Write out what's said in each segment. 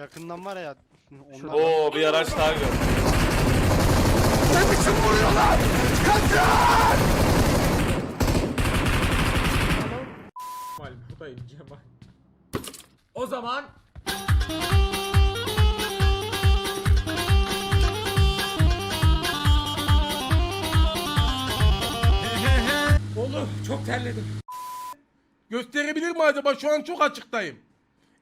Yakından var ya. Onlar Oo bir araç daha gör. Cemal buradayım Cemal. O zaman Oğlum çok terledim. Gösterebilir mi acaba? Şu an çok açıktayım.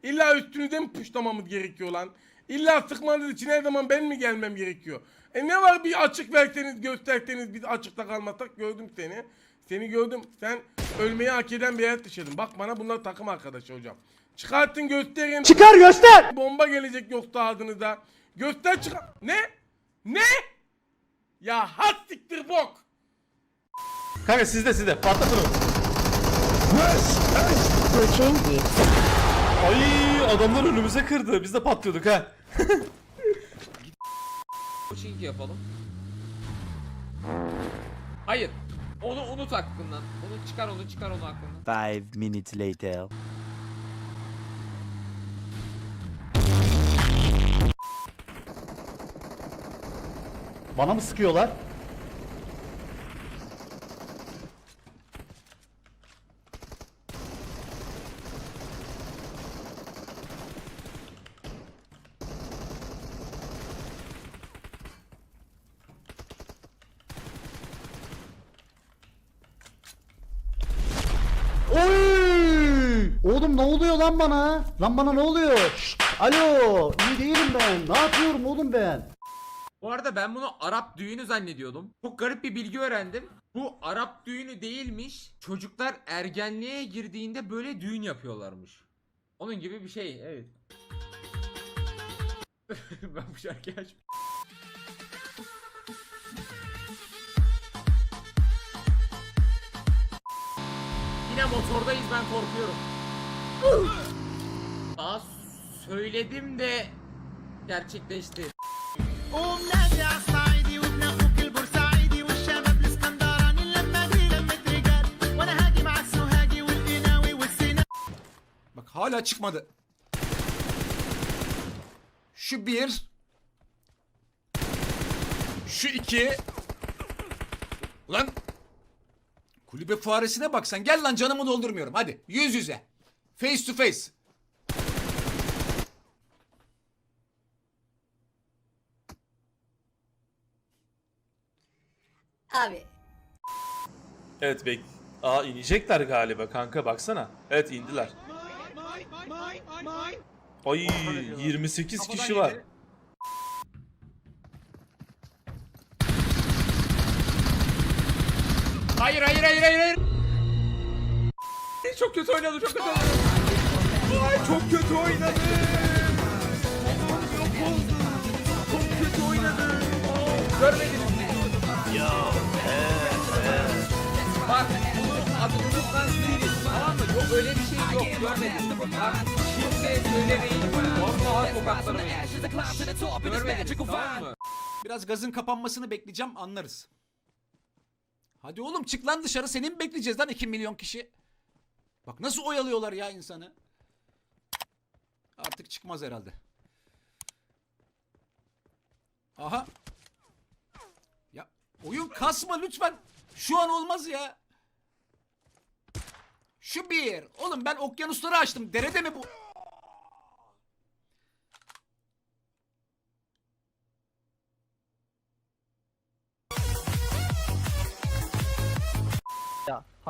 İlla üstünüze mi puşlamamız gerekiyor lan? İlla sıkmanız için her zaman ben mi gelmem gerekiyor? E ne var bir açık verseniz gösterseniz biz açıkta kalmasak gördüm seni. Seni gördüm. Sen ölmeyi hak eden bir hayat yaşadın. Bak bana bunlar takım arkadaşı hocam. Çıkartın gösterin. Çıkar göster. Bomba gelecek yoksa ağzınıza. Göster çıkar. Ne? Ne? Ya has siktir bok. Kanka sizde sizde patlatın onu. Ay adamlar önümüze kırdı. Biz de patlıyorduk ha. Coaching yapalım. Hayır. Onu unut aklından. Onu çıkar onu çıkar onu aklından. Five minutes later. Bana mı sıkıyorlar? Oğlum ne oluyor lan bana? Lan bana ne oluyor? Alo, iyi değilim ben. Ne yapıyorum oğlum ben? Bu arada ben bunu Arap düğünü zannediyordum. Çok garip bir bilgi öğrendim. Bu Arap düğünü değilmiş. Çocuklar ergenliğe girdiğinde böyle düğün yapıyorlarmış. Onun gibi bir şey evet. ben bu şarkıyı aç. Yine motordayız ben korkuyorum. Daha söyledim de gerçekleşti. Bak hala çıkmadı. Şu bir. Şu iki. Ulan. Kulübe fuaresine bak sen. Gel lan canımı doldurmuyorum. Hadi yüz yüze. Face to face. Abi Evet bek. Aa inecekler galiba kanka baksana. Evet indiler. Ay 28 kişi var. Hayır hayır hayır hayır hayır. Çok kötü oynadı çok kötü oynadı. Ay çok kötü oynadı. Yok oldu. Çok kötü oynadı. Görmediniz mi? Bak bunun adını lütfen silin. Tamam mı? Yok öyle bir şey yok. Görmediniz. Bak şimdi söylemeyin. Vallahi tokatlarım. Görmediniz tamam mı? Biraz gazın kapanmasını bekleyeceğim anlarız. Hadi oğlum çık lan dışarı. Seni mi bekleyeceğiz lan 2 milyon kişi? Bak nasıl oyalıyorlar ya insanı. Artık çıkmaz herhalde. Aha. Ya oyun kasma lütfen. Şu an olmaz ya. Şu bir. Oğlum ben okyanusları açtım. Derede mi bu?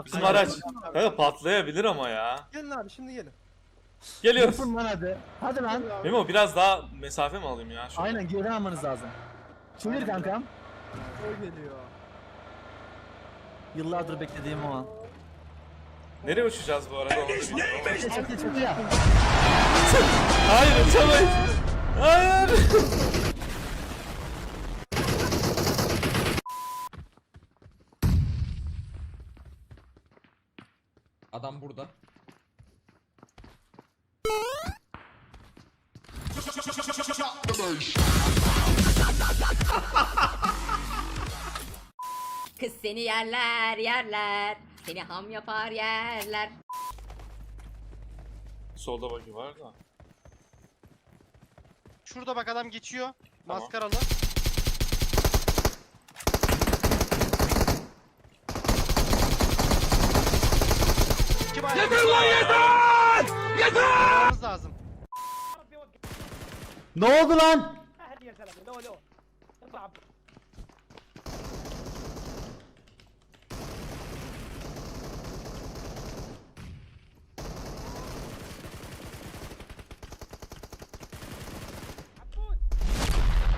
Bizim araç. Kanka patlayabilir ama ya. Gelin abi şimdi gelin. Geliyoruz. Yapın lan hadi. Hadi lan. Memo biraz daha mesafe mi alayım ya? Şöyle. Aynen geri almanız lazım. Çevir kankam. O geliyor. Yıllardır beklediğim o an. Nereye uçacağız bu arada? Onu bilmiyorum. Ya. Hayır uçamayız. Hayır. Adam burada. Kız seni yerler yerler. Seni ham yapar yerler. Solda bagi var da. Şurada bak adam geçiyor. Tamam. Maskaralı. İki bayağı. Yeter lan yeter! Yeter! lazım. Ne oldu lan?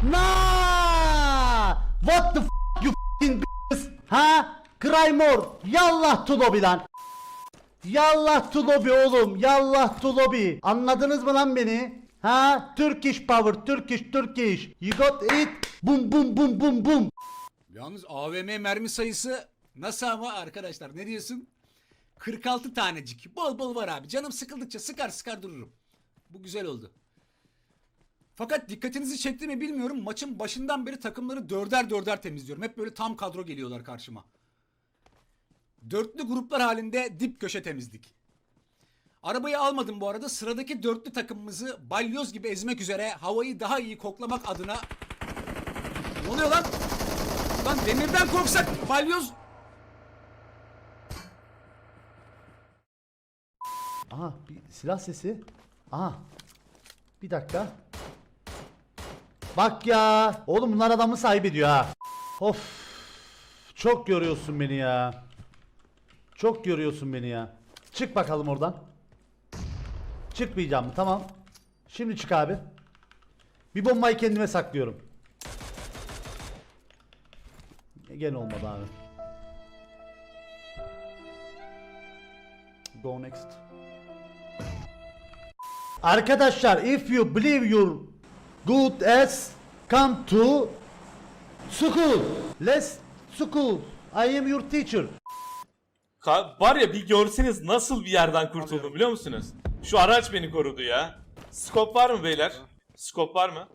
Na! What the f you f***ing b****s? Ha? Cry. Yallah to lobby lan. Yallah to lobby oğlum. Yallah to lobby. Anladınız mı lan beni? Ha? Turkish power, Turkish, Turkish. You got it. Bum bum bum bum bum. Yalnız AVM mermi sayısı nasıl ama arkadaşlar ne diyorsun? 46 tanecik. Bol bol var abi. Canım sıkıldıkça sıkar sıkar dururum. Bu güzel oldu. Fakat dikkatinizi çekti mi bilmiyorum. Maçın başından beri takımları dörder dörder temizliyorum. Hep böyle tam kadro geliyorlar karşıma. Dörtlü gruplar halinde dip köşe temizlik. Arabayı almadım bu arada. Sıradaki dörtlü takımımızı balyoz gibi ezmek üzere havayı daha iyi koklamak adına... Ne oluyor lan? Lan demirden korksak balyoz... Aha bir silah sesi. Aha. Bir dakika. Bak ya. Oğlum bunlar adamı sahip ediyor ha. Of. Çok yoruyorsun beni ya. Çok yoruyorsun beni ya. Çık bakalım oradan. Çıkmayacağım tamam. Şimdi çık abi. Bir bombayı kendime saklıyorum. Gene olmadı abi. Go next. Arkadaşlar if you believe you're good as come to school. Let's school. I am your teacher. Ka- var ya bir görseniz nasıl bir yerden kurtuldum biliyor musunuz? Şu araç beni korudu ya. Skop var mı beyler? Skop var mı?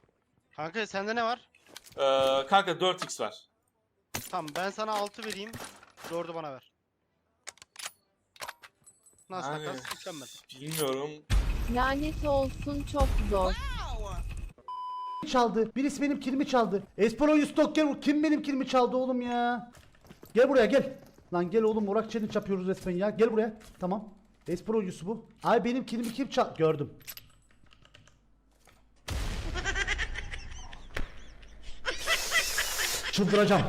Kanka sende ne var? Ee, kanka 4x var. Tamam ben sana 6 vereyim. 4'ü bana ver. Nasıl Yani, takas? Mükemmel. bilmiyorum. Lanet olsun çok zor. Çaldı. Birisi benim kilimi çaldı. Espero Stokker kim benim kilimi çaldı oğlum ya? Gel buraya gel. Lan gel oğlum Murat challenge yapıyoruz resmen ya. Gel buraya. Tamam. Espero bu. Ay benim kilimi kim çal... Gördüm. Çıldıracağım.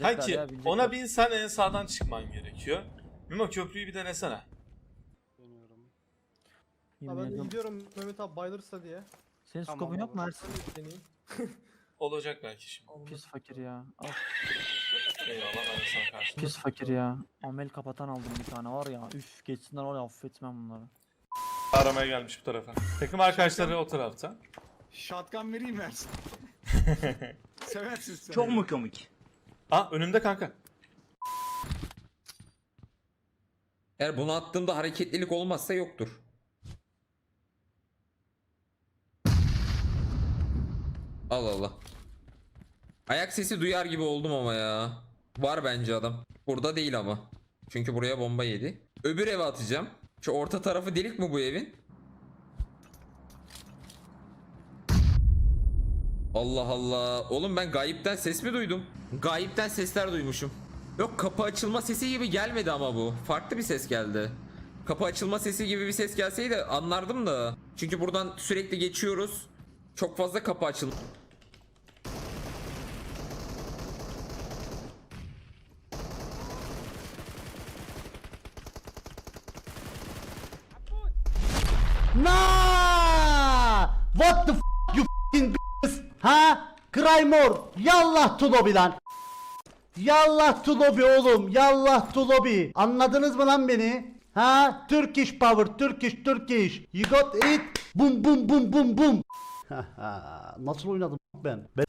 Kanki ona binsen en sağdan çıkman gerekiyor. Mimo köprüyü bir denesene. Deniyorum. Ha ben gidiyorum Mehmet abi bayılırsa diye. Senin skopun yok mu Ersin? Deneyeyim. Olacak belki şimdi. Pis fakir ya. Eyvallah ben de sana karşı. Pis fakir ya. Amel kapatan aldım bir tane var ya. Üf geçsinler var ya affetmem bunları. Aramaya gelmiş bu tarafa. Takım arkadaşları o tarafta. Şatkan vereyim versin. Seversin sen. Çok mu komik? Aa önümde kanka. Eğer bunu attığımda hareketlilik olmazsa yoktur. Allah Allah. Ayak sesi duyar gibi oldum ama ya. Var bence adam. Burada değil ama. Çünkü buraya bomba yedi. Öbür eve atacağım. Şu orta tarafı delik mi bu evin? Allah Allah. Oğlum ben gayipten ses mi duydum? Gayipten sesler duymuşum. Yok kapı açılma sesi gibi gelmedi ama bu. Farklı bir ses geldi. Kapı açılma sesi gibi bir ses gelseydi anlardım da. Çünkü buradan sürekli geçiyoruz. Çok fazla kapı açıl. Na! What the f you f***ing b****s? Ha? Cry more. Yallah to lobby lan. Yallah to lobby oğlum. Yallah to lobby. Anladınız mı lan beni? Ha? Turkish power, Turkish, Turkish. You got it. Bum bum bum bum bum. Nasıl oynadım ben? ben...